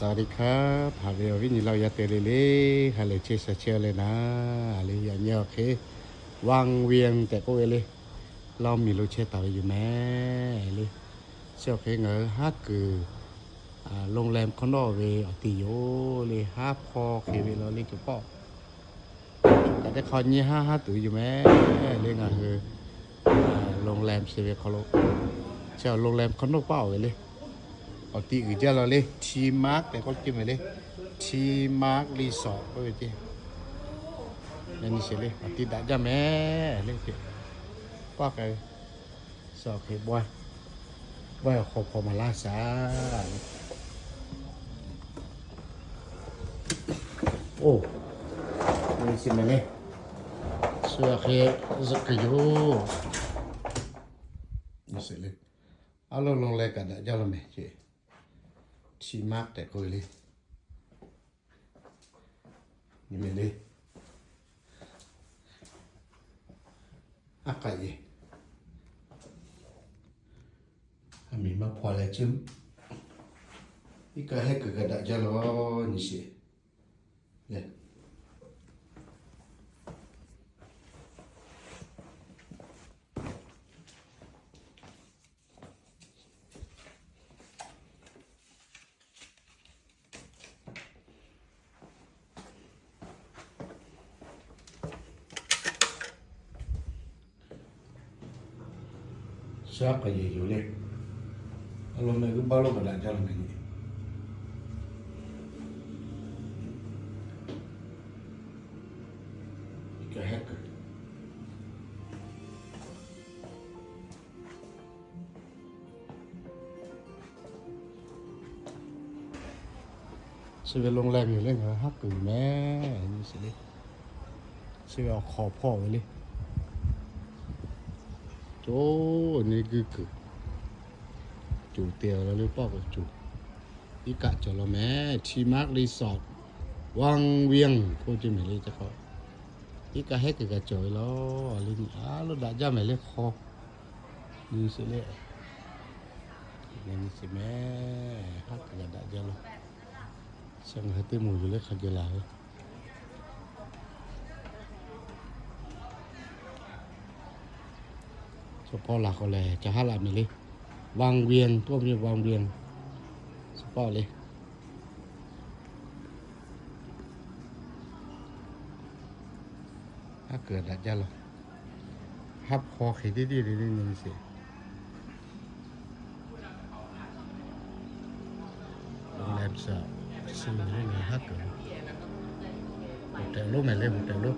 สวัสดีครับหาเรียววินิเราอยาเตเรเลฮาเลเชสเชลเลยนะฮาเลอย่าเงี้ยโอเควางเวียงแต่ก็เวเลยเรามีรถเชตต่ออยู่แม่เลยเชี่ยวเคงเออฮักคือโรงแรมคอนโดเวอติโยเลยห้าพอเคเวเราเลยจุปอก็ได้คอนยี่ห้าห้าตัวอยู่แม่เลยงานคือโรงแรมเซเวคอโลเชี่ยวโรงแรมคอนโดเป้าเว เอาตีอื่นเจ้าเราเลยชีมาร์กแต่ก็กินไปเลยชีมาร์กรีสอร์ทไปเจ้นั่นนี่เฉยเลยเอาตีด่าจ้าแม่เล่นเจ้ปักไอ้สอบเห็บบอยบวยขอพอมาล่าซาโอ้นี่สิมันี่ยสวกเขฮสักยูนี่เฉยเลยเอาลงลงเลยกันนะเจ้าเราไหมเจ้ ลยอารมณ์มันก็บ้าลงกระดาษจะ รอไม่นี่อีกให้เกิดซื้อโรงแรมอยู่เลยเหรอฮักกูแม่นี่สิเลยซื้อเอาขอพ่อไว้เลย โจนี่กึกจูเตียวแล้วหรือเปล่าจูอีกะจระแม่ชีมาร์รีสอร์ทวังเวียงโคจิเมลีจะก็อีกะให้กึกะจอยล้อลินอ้าลดาจ้าเมลีคอนี่สิเลยนี่สิแม่ฮักกะดาจ้าล้อช่างหัตถ์มูอยู่เลยขากลา ก็เลยจะหาหลักไม่เลยวางเวียงตัวมีวางเวียงเฉพาะเลยถ้าเกิดอะไรจะหรอฮับคอขีดดีๆดีๆนี่สิโรงแรมสาวซื้อเรื่องนี้ถ้าเกิดโฮเทลลูกไหนเลยโฮเทลลูก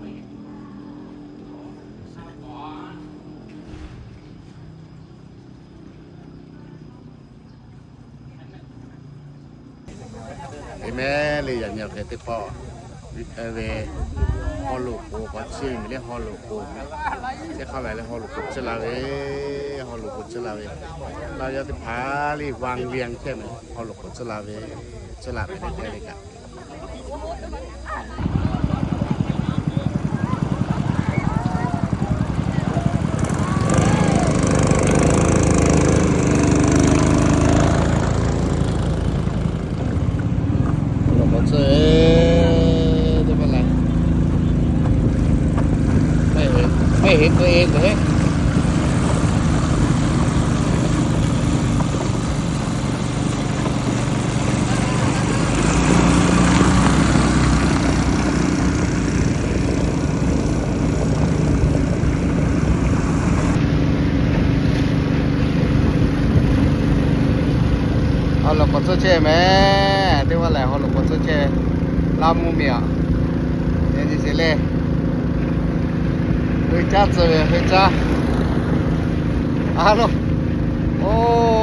ไอ้แม่ เลยอย่างเงี้ยแค่ติปอวิเอเวฮอลลูโกก็ชื่อไม่เรียกฮอลลูโกจะเข้าไปแล้วฮอลลูโกจะลาเวฮอลลูโกจะลาเวเราจะติพาลีวางเรียงแค่ไหมฮอลลูโกจะลาเวจะลาไปได้แค่ไหนกัน ไม่เห็นตัวเองเลย họ lục một số chè mẹ thế mà lại họ lục một số chè làm mua miệng thế thì sẽ Hejťáce, hejťá. Áno. Oh.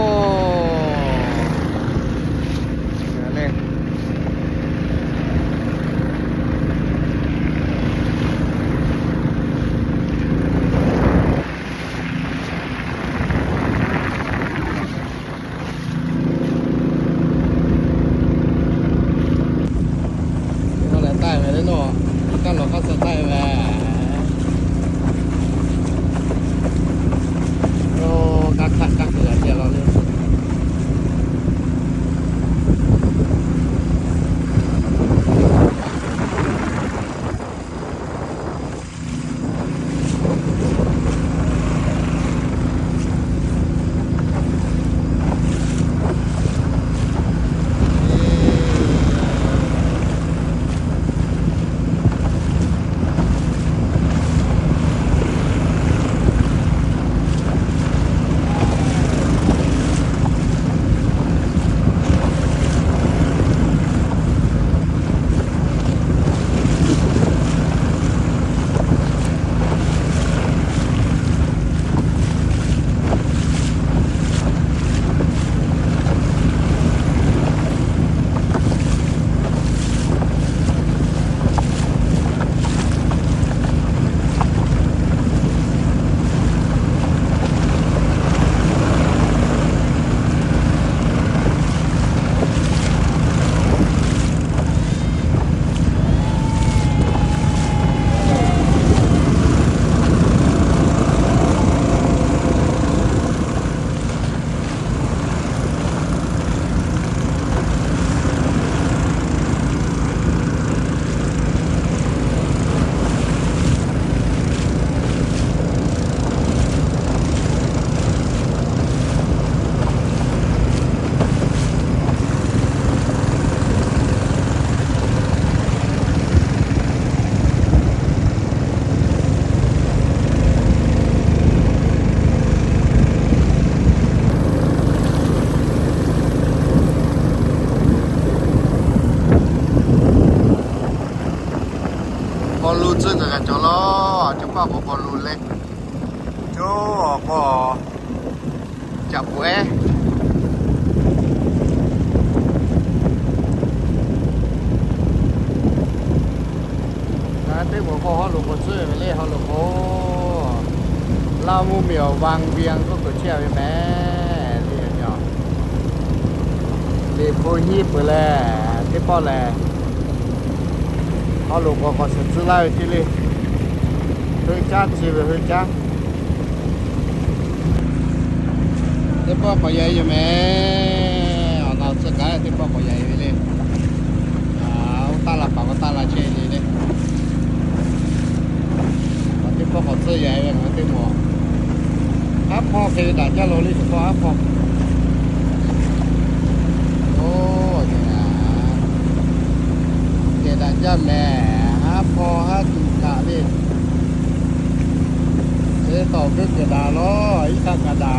รูนซึ่งกับจอล้อจะป้าบอรูนเล็กโจบอจับแหวเต้หัวคอเขาหลงคนซื้อไปเล่เขาหลงโอ้ลามูเหมียววางเวียงก็เกิดเชี่ยวไปแม่เรียนยอเรียโคฮีบไปแล้วที่ป่อแล เขาลูกก็ก็ซื้อไล่ที่ลีเฮ้ยจ้าจีไเเฮ้อจ้าเดี๋ยวพ่อขอใหญ่อยังไหมเอาเราสกายเดี๋ยวพ่อขอใหญ่ไปเลยเอาตาละปากก็ตาละเชนี่เลยเดี๋ยวพ่อขอซื้อใหญ่ไปเหมือเต็มหมอครับพ่อเคยด่าเจ้าโรลี่เฉพาะครับพ่อโอ้ยนะ นะเจ้าแม่ฮะพอฮะจุกะดิเจ้าตอบเรื่องกระดาล้ออีกกระดา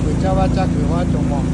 คือเจ้าว่าจะคือว่าจงมอง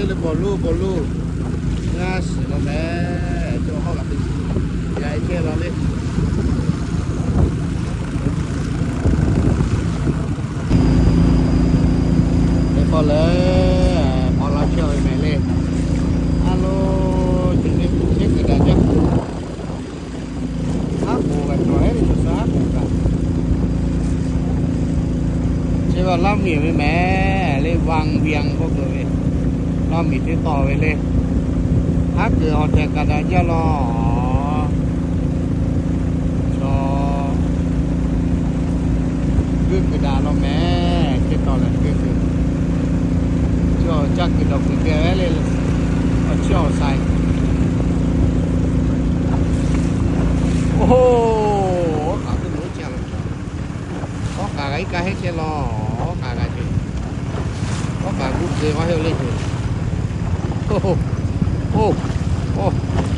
เจเลยบอลูบอลูาสิแล้วแม่เจ้าห้องกับเป็นยายเท่เราเลยเดี๋ยวพอเลยพอเราเชื่อไอ้แม่เลยฮัลโหลจุดนี้เช็คกันได้จ้ะฮักโมกันตัวให้ดูซะโมกัน ใช่ว่าเรามีไว้แม่เลยวางเวียงพวกเลยเรา มีที่ต่อไว้เลยถ้าเกิดเอาแต่กระดาษเจ้าลอชอคือกระดาษเราแม่ที่ต่อเลยคือคือชอจักกระดาษคือแกไว้เลยเอาเชี่วใส่โอ้โหขาขึ้นรู้เจ้าแล้ว có cả cái cái hết xe lo có cả cái gì có cả cút gì có hiệu lên rồi oh, oh, oh. oh.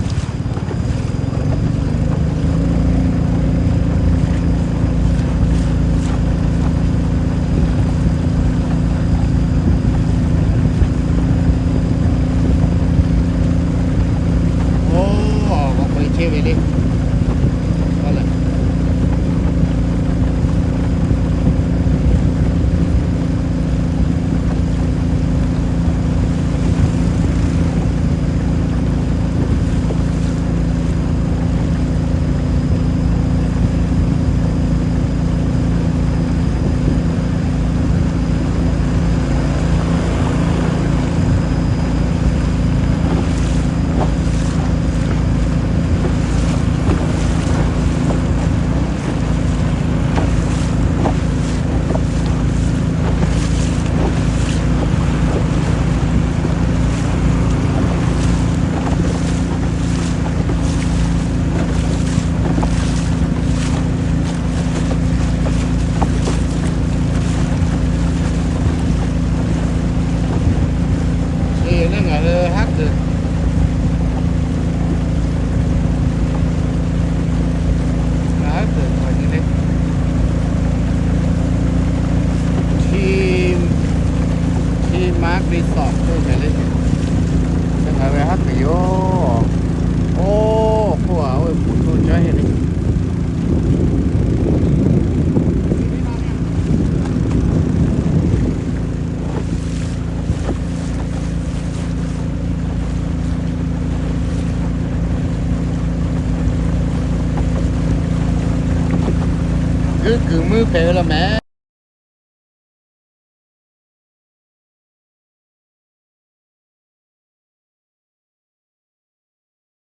thì nó ngồi hát được. คือคือมือเพลละแม่